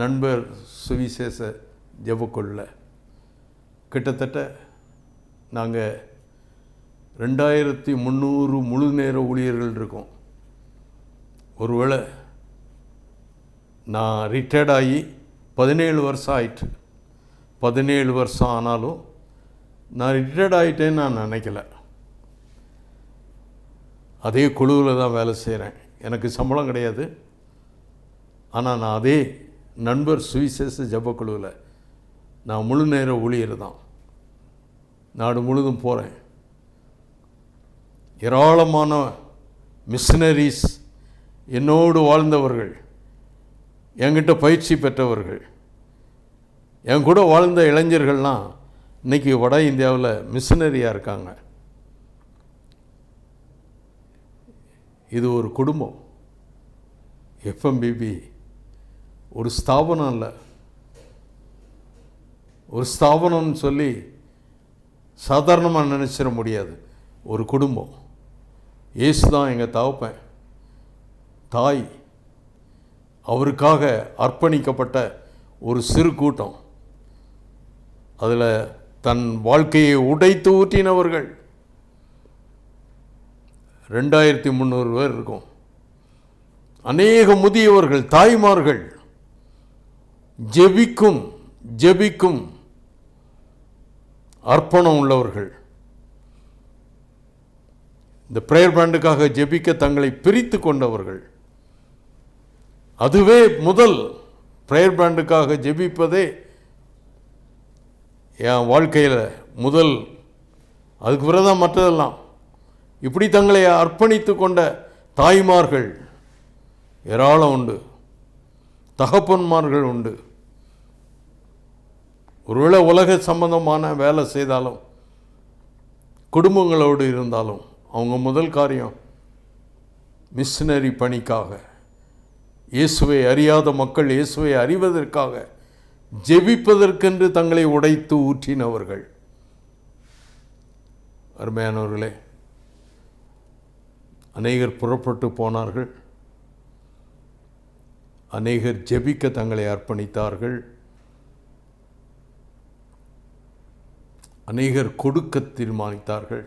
நண்பர் சுவிசேஷ ஜெபக்கொள்ள கிட்டத்தட்ட நாங்கள் ரெண்டாயிரத்தி முந்நூறு முழு நேர ஊழியர்கள் இருக்கோம். ஒருவேளை நான் ரிட்டையர்ட் ஆகி பதினேழு வருஷம் ஆயிட்டு பதினேழு வருஷம் ஆனாலும் நான் ரிட்டையர்ட் ஆகிட்டேன்னு நான் நினைக்கல. அதே குழுவில் தான் வேலை செய்கிறேன் எனக்கு சம்பளம் கிடையாது. ஆனால் நான் அதே நண்பர் சுவிசேஷ ஜபக்குழுவில் நான் முழு நேர ஊழியர் தான். நாடு முழுதும் போகிறேன் ஏராளமான மிஷினரிஸ் என்னோடு வாழ்ந்தவர்கள் என்கிட்ட பயிற்சி பெற்றவர்கள் என் கூட வாழ்ந்த இளைஞர்கள்லாம் இன்றைக்கி வட இந்தியாவில் மிஷினரியாக இருக்காங்க. இது ஒரு குடும்பம். எஃப்எம்பிபி ஒரு ஸ்தாபனம் இல்லை. ஒரு ஸ்தாபனம்னு சொல்லி சாதாரணமாக நினச்சிட முடியாது. ஒரு குடும்பம். இயேசு தான் எங்கள் தகப்பன். தாய். அவருக்காக அர்ப்பணிக்கப்பட்ட ஒரு சிறு கூட்டம். அதில் தன் வாழ்க்கையை உடைத்து ஊற்றினவர்கள். ரெண்டாயிரத்தி முந்நூறு பேர் இருக்கும். அநேக முதியவர்கள் தாய்மார்கள். ஜெபிக்கும் ஜெபிக்கும் அர்ப்பணம் உள்ளவர்கள். இந்த ப்ரேயர் பேண்டுக்காக ஜெபிக்க தங்களை பிரித்து கொண்டவர்கள். அதுவே முதல் ப்ரேயர் பேண்டுக்காக ஜெபிப்பதே என் வாழ்க்கையில் முதல் அதுக்கு பிறகுதான் மற்றதெல்லாம். இப்படி தங்களை அர்ப்பணித்து கொண்ட தாய்மார்கள் ஏராளம் உண்டு. தகப்பன்மார்கள் உண்டு. ஒருவேளை உலக சம்பந்தமான வேலை செய்தாலும் குடும்பங்களோடு இருந்தாலும் அவங்க முதல் காரியம் மிஷினரி பணிக்காக இயேசுவை அறியாத மக்கள் இயேசுவை அறிவதற்காக ஜெபிப்பதற்கென்று தங்களை உடைத்து ஊற்றினவர்கள். அருமையானவர்களே அநேகர் புறப்பட்டு போனார்கள். அநேகர் ஜெபிக்க தங்களை அர்ப்பணித்தார்கள். அநேகர் கொடுக்க தீர்மானித்தார்கள்.